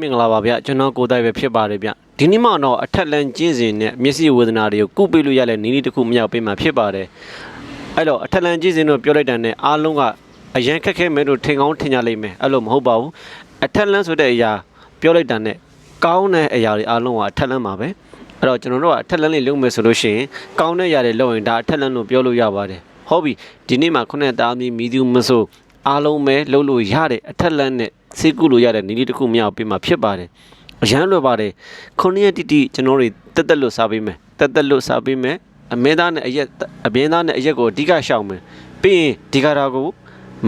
မင်္ဂလာပါဗျကျွန်တော်ကိုတိုက်ပဲဖြစ်ပါတယ်ဗျဒီနေ့မှတော့အထက်လန်ကျင်းစဉ်နဲ့မျက်စိဝေဒနာတွေကိုကုပေးလို့ရတဲ့နည်းနည်းတစ်ခုမြောက်ပေးမှာဖြစ်ပါတယ်အဲ့တော့အထက်လန်ကျင်းစဉ်တို့ပြောလိုက်တဲ့နဲ့အားလုံးကအရန်ခက်ခဲမယ်လို့ထင်ကောင်းထင်ကြလိမ့်မယ်အဲ့လိုမဟုတ်ပါဘူးအထက်လန်ဆိုတဲ့အရာပြောလိုက်တဲ့နဲ့ကောင်းတဲ့အရာတွေအားလုံးကအထက်လန်ပါပဲအဲ့တော့ကျွန်တော်တို့ကအထက်လန်လေးလုပ်မယ်ဆိုလို့ရှိရင်ကောင်းတဲ့အရာတွေလုပ်ရင်ဒါအထက်လန်လို့ပြောလို့ရပါတယ်ဟုတ်ပြီဒီနေ့မှာခုနှစ်သားမီမီသူမဆိုအားလုံးပဲလုပ်လို့ရတဲ့အထက်လန်နဲ့ စိတ်ကူလို့ရတဲ့နည်းလေးတစ်ခုမြောက်ပေးမှာဖြစ်ပါတယ်အရန်လွယ်ပါတယ်ခုနှစ်ရက်တိတိကျွန်တော်တွေတက်တက်လွတ်စားပေးမယ်တက်တက်လွတ်စားပေးမယ်အမဲသားနဲ့အရက်အပြင်းသားနဲ့အရက်ကိုအဓိကရှောင်မယ်ပြီးရင်ဒီကရာကို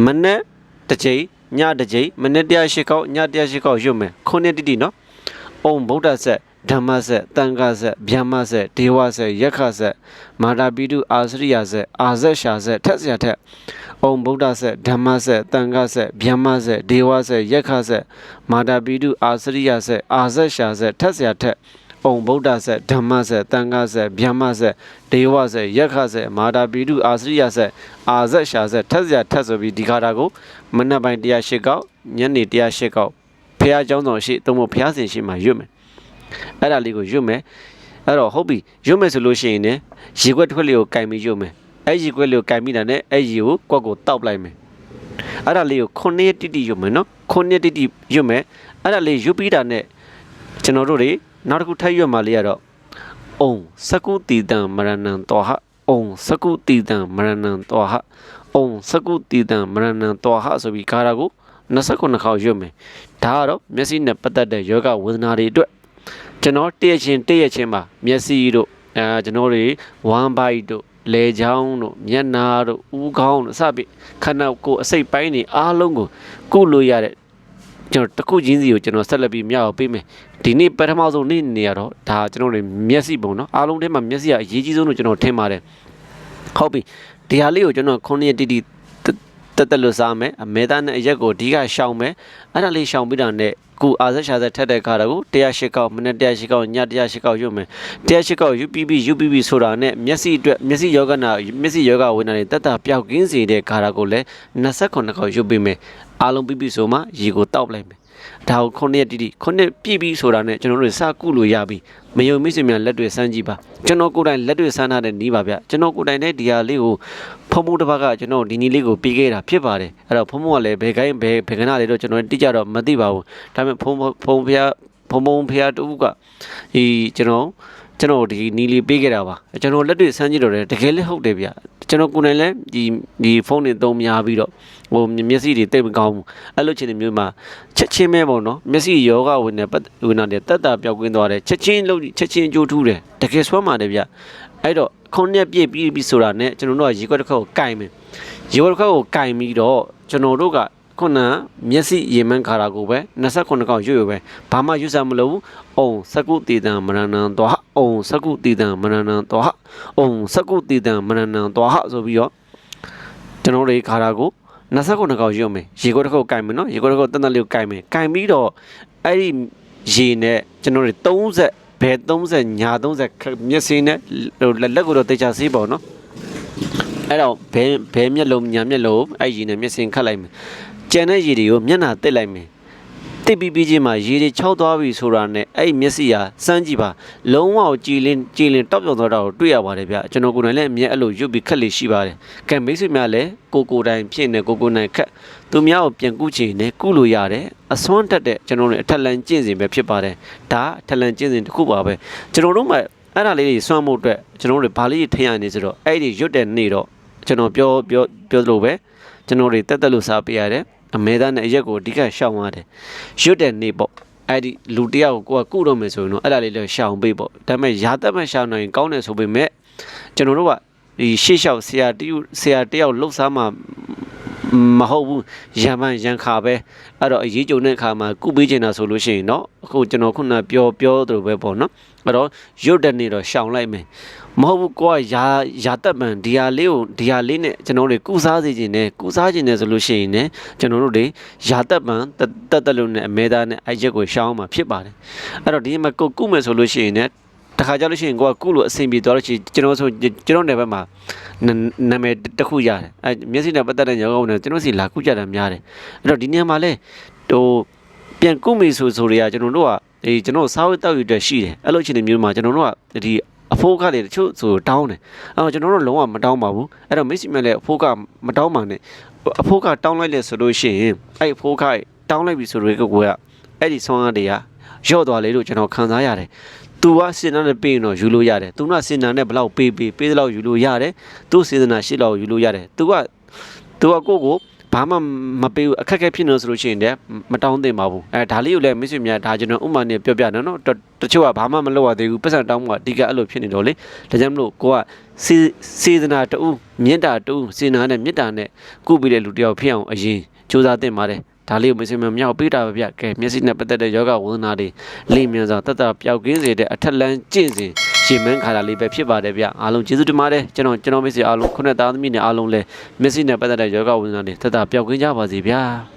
မနေ့တစ်ချိန်ညတစ်ချိန်မနေ့တရားရှိကောက်ညတရားရှိကောက်ရွတ်မယ်ခုနှစ်တိတိနော်အုံဗုဒ္ဓဆက် ဓမ္မဆက်တန်ခါဆက်ဗျမဆက်ဒေဝဆက်ယက္ခဆက်မာတာပိတုအာစရိယဆက်အာဇက်ရှာဆက်ထက်စရာထက်အုံဗုဒ္ဓဆက်ဓမ္မဆက်တန်ခါဆက်ဗျမဆက်ဒေဝဆက်ယက္ခဆက်မာတာပိတုအာစရိယဆက်အာဇက်ရှာဆက်ထက်စရာထက်အုံဗုဒ္ဓဆက်ဓမ္မဆက်တန်ခါဆက်ဗျမဆက်ဒေဝဆက်ယက္ခဆက်မာတာပိတုအာစရိယဆက်အာဇက်ရှာဆက်ထက်စရာထက်ဆိုပြီးဒီခါတာကိုမနက်ပိုင်း108ကောက်ညနေ108ကောက်ဖះเจ้าဆောင်ရှိသုံးဖို့ဖះစင်ရှိမှရွတ်မယ် အဲ့ဒါလေးကိုရွတ်မယ်အဲ့တော့ဟုတ်ပြီရွတ်မယ်ဆိုလို့ရှိရင်ねရေခွက်တစ်ခွက်လေးကိုကင်ပြီးရွတ်မယ်အဲ့ရေခွက်လေးကိုကင်ပြီးတာနဲ့အဲ့ရေကိုကွက်ကိုတောက်လိုက်မယ်အဲ့ဒါလေးကိုခုနှစ်ရက်တိတိရွတ်မယ်နော်ခုနှစ်ရက်တိတိရွတ်မယ်အဲ့ဒါလေးရွတ်ပြီးတာနဲ့ကျွန်တော်တို့တွေနောက်တစ်ခုထပ်ရွတ်မှလေးကတော့အုံစကုတီတံမရဏံတောဟအုံစကုတီတံမရဏံတောဟအုံစကုတီတံမရဏံတောဟဆိုပြီးခါတာကို29ခေါက်ရွတ်မယ်ဒါကတော့မျက်စိနဲ့ပတ်သက်တဲ့ယောဂဝေဒနာတွေအတွက် ကျွန်တော်တည့်ရချင်းတည့်ရချင်းမှာမျက်စိတို့အဲကျွန်တော်တွေဝမ်းပိုက်တို့လေချောင်းတို့မျက်နာတို့ဦးခေါင်းတို့စပြီခန္ဓာကိုယ်အစိတ်ပိုင်းတွေအားလုံးကိုကုလို့ရတဲ့ကျွန်တော်တစ်ခုချင်းစီကိုကျွန်တော်ဆက်လက်ပြီးမြောက်အောင်ပေးမယ်ဒီနေ့ပထမဆုံးနေ့နေရတော့ဒါကျွန်တော်တွေမျက်စိပုံနော်အားလုံးထဲမှာမျက်စိကအရေးကြီးဆုံးလို့ကျွန်တော်ထင်ပါတယ်ဟုတ်ပြီဒီဟာလေးကိုကျွန်တော်ခုနှစ်ရက်တိတိတက်တက်လို့စားမယ်အမဲသားနဲ့အရက်ကိုအဓိကရှောင်မယ်အဲ့ဒါလေးရှောင်ပြီးတာနဲ့ ခုအာဇက်ရှာဇက်ထက်တဲ့ခါတော့ကို108ကောက်မနေ့108ကောက်ည108ကောက်ရွတ်မယ်108ကောက် UPB UPB ဆိုတာနဲ့မျက်စိအတွက်မျက်စိယောဂနာမျက်စိယောဂဝေဒနာတွေတက်တာပျောက်ကင်းစေတဲ့ခါတော့ကိုလည်း28ကောက်ရွတ်ပေးမယ်အားလုံးပြီးပြီဆိုမှရေကိုတောက်လိုက်မယ် ဒါကိုခုနှစ်ရက်တိတိခုနှစ်ပြည့်ပြီဆိုတာနဲ့ကျွန်တော်တို့စကုလို့ရပြီမယုံမိတ်ဆွေများလက်တွေစမ်းကြည့်ပါကျွန်တော်ကိုယ်တိုင်လက်တွေစမ်းထားတဲ့နီးပါဗျကျွန်တော်ကိုယ်တိုင်လည်းဒီဟာလေးကိုဖုံဖုံတစ်ပတ်ကကျွန်တော်ဒီနီးလေးကိုပြီးခဲ့တာဖြစ်ပါတယ်အဲ့တော့ဖုံဖုံကလည်းဘယ်ကိုင်းဘယ်ဘယ်ကနာလေးတော့ကျွန်တော်တိကျတော့မသိပါဘူးဒါပေမဲ့ဖုံဖုံဖျားဖုံဖုံဖျားတူကဒီကျွန်တော် ကျွန်တော်ဒီနီးလေးပေးခဲ့တာပါကျွန်တော်လက်တွေစမ်းကြည့်တော့တယ်တကယ်လည်းဟုတ်တယ်ဗျကျွန်တော်ကိုယ်တိုင်လည်းဒီဒီဖုန်းတွေသုံးများပြီးတော့ဟိုမျက်စိတွေတိတ်မကောင်းဘူးအဲ့လိုချင်တဲ့မျိုးမှာချက်ချင်းပဲပေါ့နော်မျက်စိယောဂဝင်နေပတ်ဝင်နေတက်တာပျောက်ကင်းသွားတယ်ချက်ချင်းလို့ချက်ချင်းကြိုးထူးတယ်တကယ်ဆွမ်းပါတယ်ဗျအဲ့တော့ခုနှစ်ပြည့်ပြီးပြီဆိုတာနဲ့ကျွန်တော်တို့ကရေခွက်တစ်ခါကိုကင်မယ်ရေခွက်တစ်ခါကိုကင်ပြီးတော့ကျွန်တော်တို့ကခုနမျက်စိရေမှန်းခါတာကိုပဲ29កောင်ရွတ်ရွတ်ပဲဘာမှရွတ်စားမလို့အုံစကုတေတံမရဏံတောဟ အုံစကုတေတံမရဏံတောဟအုံစကုတေတံမရဏံတောဟဆိုပြီးတော့ကျွန်တော်တို့ခါတာကို29កောင်ရွတ်မယ်ရေခွက်တစ်ခါကိုကင်မယ်နော်ရေခွက်တစ်ခါကိုတန်တန်လေးကိုကင်မယ်ကင်ပြီးတော့အဲ့ဒီရေနဲ့ကျွန်တော်တို့30ဘယ်30ညာ30မျက်စိနဲ့လက်လက်ကိုတော့တေချာစေးပေါ့နော်အဲ့တော့ဘဲဘဲမျက်လုံးညာမျက်လုံးအဲ့ရေနဲ့မျက်စင်ခတ်လိုက်မယ်ကြံတဲ့ရေတွေကိုမျက်နှာတက်လိုက်မယ် တစ်ပြီးပြီးချင်းမှာရေတွေခြောက်သွားပြီဆိုတာနဲ့အဲ့ဒီမျက်စိဟာစမ်းကြည့်ပါလုံးဝကြည်လင်းကြည်လင်းတောက်ပြောင်သွားတာကိုတွေ့ရပါတယ်ဗျကျွန်တော်ကိုယ်တိုင်လည်းအမြဲအဲ့လိုရွတ်ပြီးခက်လေးရှိပါတယ်ကံမိတ်ဆွေများလည်းကိုကိုတိုင်ဖြစ်နေကိုကိုနိုင်ခက်သူများကိုပြန်ကုချင်နေကုလို့ရတယ်အစွမ်းတက်တဲ့ကျွန်တော်တို့အထက်လန်ကျင့်စဉ်ပဲဖြစ်ပါတယ်ဒါအထက်လန်ကျင့်စဉ်တစ်ခုပါပဲကျွန်တော်တို့မှအဲ့ဒါလေးတွေစွမ်းမှုအတွက်ကျွန်တော်တို့ဘာလေးထင်ရနေဆိုတော့အဲ့ဒီရွတ်တဲ့နေ့တော့ကျွန်တော်ပြောပြောပြောသလိုပဲကျွန်တော်တွေတက်တက်လို့စားပေးရတယ် အမဲသားနဲ့အရက်ကိုအဓိကရှောင်ရတယ်ရွတ်တဲ့နေ့ပေါ့အဲ့ဒီလူတယောက်ကိုကိုကကုတော့မယ်ဆိုရင်တော့အဲ့ဒါလေးလည်းရှောင်ပေးပေါ့ဒါပေမဲ့ရာသက်မဲ့ရှောင်နိုင်ကောင်းတယ်ဆိုပေမဲ့ကျွန်တော်တို့ကဒီရှေ့လျှောက်ဆရာတယောက်ဆရာတယောက်လှုပ်ရှားမှ မဟုတ်ဘူးရံပန်ရံခါပဲအဲ့တော့အရေးကြုံတဲ့အခါမှာကုပေးချင်တာဆိုလို့ရှိရင်เนาะအခုကျွန်တော်ခုနပြောပြောသလိုပဲပေါ့နော်အဲ့တော့ရွတ်တဲ့နေ့တော့ရှောင်လိုက်မယ်မဟုတ်ဘူးကိုကရာရာတက်ပံဒီဟာလေးကိုဒီဟာလေးနဲ့ကျွန်တော်တို့ကုစားစေခြင်းနဲ့ကုစားခြင်းနဲ့ဆိုလို့ရှိရင်ねကျွန်တော်တို့တွေရာတက်ပံတက်တက်လို့နဲ့အမဲသားနဲ့အရက်ကိုရှောင်းမှာဖြစ်ပါတယ်အဲ့တော့ဒီမှာကိုကုမယ်ဆိုလို့ရှိရင်ね တခါကြလို့ရှိရင်ကိုကကုလို့အဆင်ပြေသွားလို့ရှိရင်ကျွန်တော်ဆိုကျွန်တော်နယ်ဘက်မှာနာမည်တစ်ခုရတယ်အဲမျက်စိနဲ့ပတ်သက်တဲ့ရောဂါနဲ့ကျွန်တော်စီလာကုကြတာများတယ်အဲ့တော့ဒီနေရာမှာလဲဟိုပြန်ကုမိဆိုဆိုတွေကကျွန်တော်တို့ကဒီကျွန်တော်စားဝတ်တောက်ယူတဲ့ရှိတယ်အဲ့လိုအခြေအနေမျိုးမှာကျွန်တော်တို့ကဒီအဖိုးကလည်းတချို့ဆိုတောင်းတယ်အဲ့တော့ကျွန်တော်တို့လုံးဝမတောင်းပါဘူးအဲ့တော့မိတ်ဆွေများလည်းအဖိုးကမတောင်းပါနဲ့အဖိုးကတောင်းလိုက်လေဆိုလို့ရှိရင်အဲ့အဖိုးကတောင်းလိုက်ပြီဆိုတော့ကိုကအဲ့ဒီဆောင်းအားတွေကရော့သွားလေလို့ကျွန်တော်ခံစားရတယ် သူကစင်နာနဲ့ပေးရင်တော့ယူလို့ရတယ်သူကစင်နာနဲ့ဘယ်လောက်ပေးပေးပေးတဲ့လောက်ယူလို့ရတယ်သူစေတနာရှိလောက်ယူလို့ရတယ်သူကသူကကိုယ့်ကိုဘာမှမပေးဘူးအခက်အခဲဖြစ်နေလို့ဆိုလို့ရှိရင်လည်းမတောင်းသင့်ပါဘူးအဲဒါလေးကိုလည်းမိတ်ဆွေများဒါကျွန်တော်ဥပမာနဲ့ပြောပြတယ်နော်တတချို့ကဘာမှမလုပ်ရသေးဘူးပတ်စံတောင်းမှအဓိကအဲ့လိုဖြစ်နေတော့လေဒါကြောင့်မလို့ကိုကစေစေတနာတူမေတ္တာတူစေနာနဲ့မေတ္တာနဲ့ကုပြီးတဲ့လူတစ်ယောက်ဖြစ်အောင်အရင်ကြိုးစားသင့်ပါတယ် ဒါလေးကိုမိတ်ဆွေများမြောက်ပေးတာပဲဗျကဲမျက်စိနဲ့ပတ်သက်တဲ့ယောဂဝန္ဒနာတွေလိမ့်မြန်စွာတတ်တာပျောက်ကင်းစေတဲ့အထက်လန်းကျင့်စဉ်ရှင်မန်းခါတာလေးပဲဖြစ်ပါတယ်ဗျအားလုံးကျေးဇူးတင်ပါတယ်ကျွန်တော်ကျွန်တော်မိတ်ဆွေအားလုံးခုနှစ်သားသမီးနဲ့အားလုံးလည်းမျက်စိနဲ့ပတ်သက်တဲ့ယောဂဝန္ဒနာတွေတတ်တာပျောက်ကင်းကြပါစေဗျာ